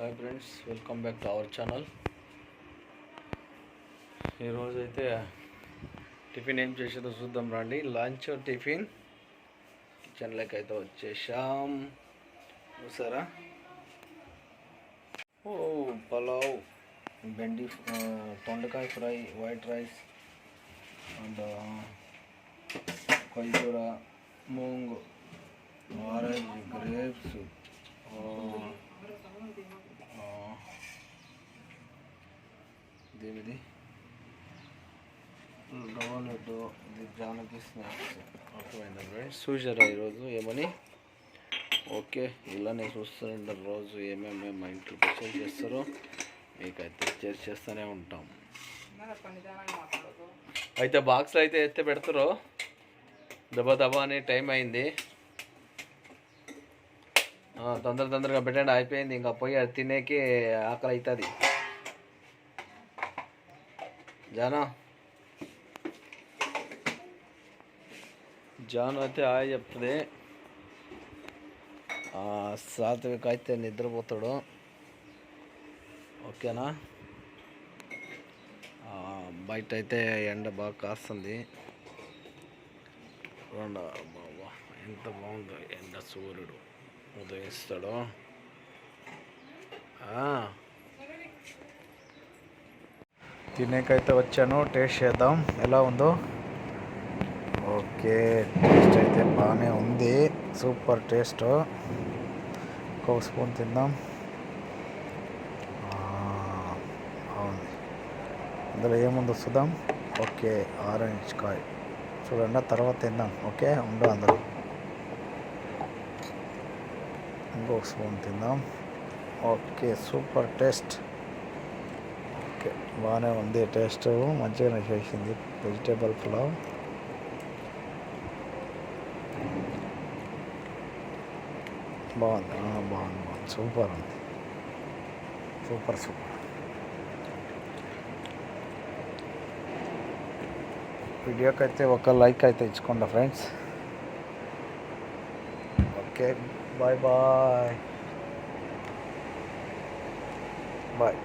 Hi friends welcome back to our channel ఈరోజైతే tiffin ఏం చేసేదో చూద్దాం రండి. లంచ్ టిఫిన్ కిచెన్లోకి అయితే వచ్చేసాం. చూసారా? ఓ పలావ్ బెండి తొండకాయ ఫ్రై వైట్ రైస్ అండ్ కొయ్యూర మూంగ్ ఆరెంజ్ గ్రేప్స్ ఇదేమిది రవ్వ లడ్డు ఇది జానకి స్నాక్స్. అర్థమైందా ఫ్రెండ్స్ చూసారా ఈరోజు ఏమని? ఓకే ఇలానే చూస్తుంటారు రోజు ఏమేమి మా ఇంట్లో స్పెషల్ చేస్తారో మీకైతే షేర్ చేస్తూనే ఉంటాం. అయితే బాక్స్లో అయితే ఎత్తే పెడతారో. దబా దబా అని టైం అయింది. ఆ, తొందర తొందరగా పెట్టండి అయిపోయింది. ఇంకా పోయి అది తినేకి ఆకలి అవుతుంది. జానా జాను అయితే ఆయ చెప్తుంది సాత్విక సాత్విక్ అయితే నిద్రపోతాడు ఓకేనా బయట అయితే ఎండ బాగా కాస్తుంది రెండు బాబా ఎంత బాగుందో ఎండ సూర్యుడు ఉదయిస్తాడు తినేకైతే వచ్చాను టేస్ట్ చేద్దాం. ఎలా ఉందో. ఓకే టేస్ట్ అయితే బాగానే ఉంది. Super taste. ఒక స్పూన్ తిందాం. బాగుంది అందులో ఏముందో చూద్దాం. ఓకే ఆరెంజ్ కాయ్. చూడండి తర్వాత తిందాం. ఓకే ఉండు అందులో. ఇంకొక స్పూన్ తిందాం. Okay super taste. బాగానే ఉంది టేస్ట్ మంచిగానే చేసింది. వెజిటేబుల్ పులావ్. బాగుంది. బాగుంది బాగుంది. సూపర్ ఉంది. సూపర్ సూపర్ వీడియోకి అయితే ఒక లైక్ అయితే ఇచ్చుకోండి friends okay bye bye bye